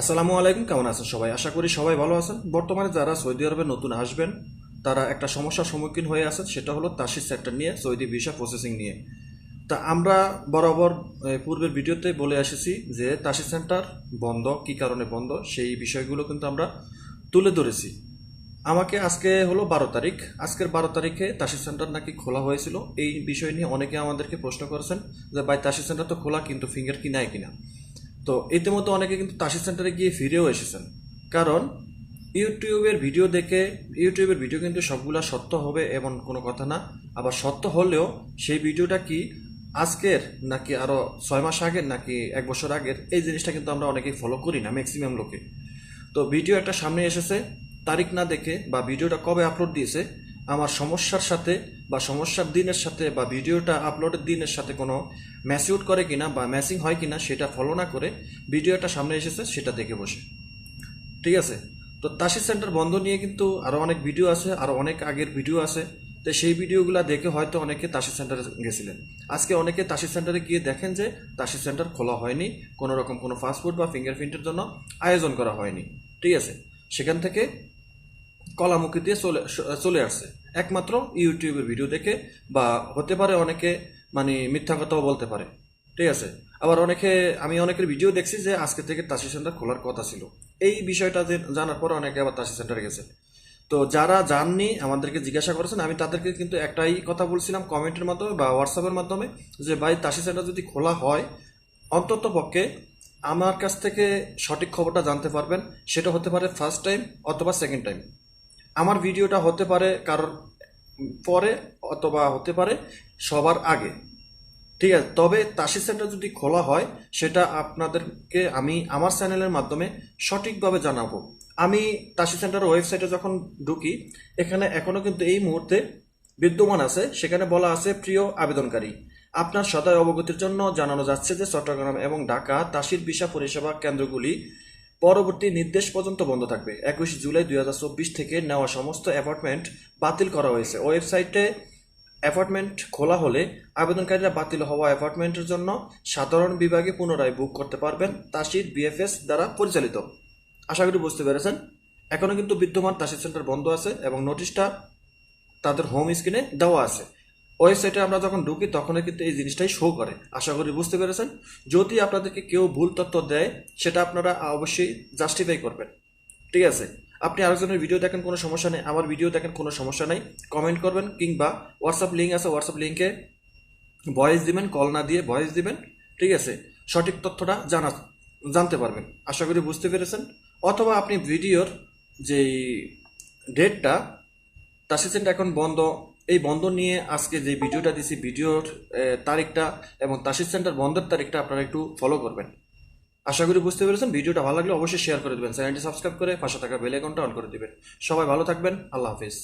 আসসালামু আলাইকুম, কেমন আছেন সবাই? আশা করি সবাই ভালো আছেন। বর্তমানে যারা সৌদি আরবে নতুন আসবেন, তারা একটা সমস্যার সম্মুখীন হয়ে আছেন, সেটা হলো তাসির সেক্টর নিয়ে, সৌদি ভিসা প্রসেসিং নিয়ে। তা আমরা বরাবর পূর্বের ভিডিওতে বলে এসেছি যে তাসির সেন্টার বন্ধ, কি কারণে বন্ধ, সেই বিষয়গুলো কিন্তু আমরা তুলে ধরেছি। আমাকে আজকে হলো বারো তারিখ। আজকের বারো তারিখে তাসির সেন্টার নাকি খোলা হয়েছিল, এই বিষয় নিয়ে অনেকে আমাদেরকে প্রশ্ন করেছেন যে, ভাই, তাসির সেন্টার তো খোলা, কিন্তু ফিঙ্গার কি নাই কিনা? তো ইতিমধ্যে অনেকে কিন্তু তাসির সেন্টারে গিয়ে ফিরেও এসেছেন। কারণ ইউটিউবের ভিডিও দেখে, ইউটিউবের ভিডিও কিন্তু সবগুলা সত্য হবে এমন কোনো কথা না। আবার সত্য হলেও সেই ভিডিওটা কি আজকের নাকি আরও ছয় মাস আগের নাকি এক বছর আগের, এই জিনিসটা কিন্তু আমরা অনেকেই ফলো করি না ম্যাক্সিমাম লোকে। তো ভিডিও একটা সামনে এসেছে, তারিখ না দেখে বা ভিডিওটা কবে আপলোড দিয়েছে, আমার সমস্যার সাথে বা সমস্যার দিনের সাথে বা ভিডিওটা আপলোডের দিনের সাথে কোনো ম্যাচিউট করে কিনা বা ম্যাচিং হয় কিনা সেটা ফলো না করে ভিডিওটা সামনে এসেছে, সেটা দেখে বসে। ঠিক আছে? তো তাসির সেন্টার বন্ধ নিয়ে কিন্তু আরও অনেক ভিডিও আছে আরও অনেক আগের ভিডিও আছে। তো সেই ভিডিওগুলো দেখে হয়তো অনেকে তাসির সেন্টারে গেছিলেন। আজকে অনেকে তাসির সেন্টারে গিয়ে দেখেন যে তাসির সেন্টার খোলা হয়নি, কোনো রকম কোনো ফাস্টফুড বা ফিঙ্গারপ্রিন্টের জন্য আয়োজন করা হয়নি। ঠিক আছে? সেখান থেকে কলামুখী দিয়ে চলে চলে আসছে। একমাত্র ইউটিউবের ভিডিও দেখে বা হতে পারে অনেকে মানে মিথ্যা কথাও বলতে পারে। ঠিক আছে? আবার অনেকে, আমি অনেকের ভিডিও দেখছি যে আজকে থেকে তাসি সেন্টার খোলার কথা ছিল। এই বিষয়টা জানার পরে অনেকে আবার তাসি সেন্টারে গেছে। তো যারা জাননি, আমাদেরকে জিজ্ঞাসা করেছেন, আমি তাদেরকে কিন্তু একটাই কথা বলছিলাম কমেন্টের মাধ্যমে বা হোয়াটসঅ্যাপের মাধ্যমে যে, ভাই, তাসি সেন্টার যদি খোলা হয়, অন্তত পক্ষে আমার কাছ থেকে সঠিক খবরটা জানতে পারবেন। সেটা হতে পারে ফার্স্ট টাইম অথবা সেকেন্ড টাইম আমার ভিডিওটা হতে পারে কারোর পরে অথবা হতে পারে সবার আগে। ঠিক আছে, তবে তাসি সেন্টার যদি খোলা হয়, সেটা আপনাদেরকে আমি আমার চ্যানেলের মাধ্যমে সঠিকভাবে জানাব। আমি তাসি সেন্টারের ওয়েবসাইটে যখন ঢুকি, এখানে এখনও কিন্তু এই মুহূর্তে বিদ্যমান আছে। সেখানে বলা আছে, প্রিয় আবেদনকারী, আপনার সদয় অবগতির জন্য জানানো যাচ্ছে যে চট্টগ্রাম এবং ঢাকা তাসির ভিসা পরিষেবা কেন্দ্রগুলি পরবর্তী নির্দেশ পর্যন্ত বন্ধ থাকবে। একুশ জুলাই দুই হাজার চব্বিশ থেকে নেওয়া সমস্ত অ্যাপার্টমেন্ট বাতিল করা হয়েছে। ওয়েবসাইটে অ্যাপার্টমেন্ট খোলা হলে আবেদনকারীরা বাতিল হওয়া অ্যাপার্টমেন্টের জন্য সাধারণ বিভাগে পুনরায় বুক করতে পারবেন তাসির বিএফএস দ্বারা পরিচালিত। আশা করি বুঝতে পেরেছেন। এখনও কিন্তু বিদ্যমান তাসির সেন্টার বন্ধ আছে এবং নোটিশটা তাদের হোম স্ক্রিনে দেওয়া আছে। ওয়েবসাইটে আমরা যখন ঢুকি তখনই কিন্তু এই জিনিসটাই শো করে। আশা করি বুঝতে পেরেছেন। যদি আপনাদেরকে কেউ ভুল তথ্য দেয়, সেটা আপনারা অবশ্যই জাস্টিফাই করবেন। ঠিক আছে? আপনি আরেকজনের ভিডিও দেখেন, কোনো সমস্যা নেই। আমার ভিডিও দেখেন, কোনো সমস্যা নেই। কমেন্ট করবেন কিংবা হোয়াটসঅ্যাপ লিঙ্ক আছে হোয়াটসঅ্যাপ লিঙ্কে ভয়েস দিবেন কল না দিয়ে ভয়েস দিবেন। ঠিক আছে? সঠিক তথ্যটা জানা, জানতে পারবেন। আশা করি বুঝতে পেরেছেন। অথবা আপনি ভিডিওর যেই ডেটটা তাসি সেন্টার এখন বন্ধ, এই বন্ধ নিয়ে আজকে যে ভিডিওটা দিছি ভিডিওর তারিখটা এবং তাসির সেন্টার বন্ধের তারিখটা আপনারা একটু ফলো করবেন। আশা করি বুঝতে পেরেছেন। ভিডিওটা ভালো লাগলে অবশ্যই শেয়ার করে দেবেন। চ্যানেলটি সাবস্ক্রাইব করে পাশে থাকা বেল আইকনটা অন করে দেবেন। সবাই ভালো থাকবেন। আল্লাহ হাফিজ।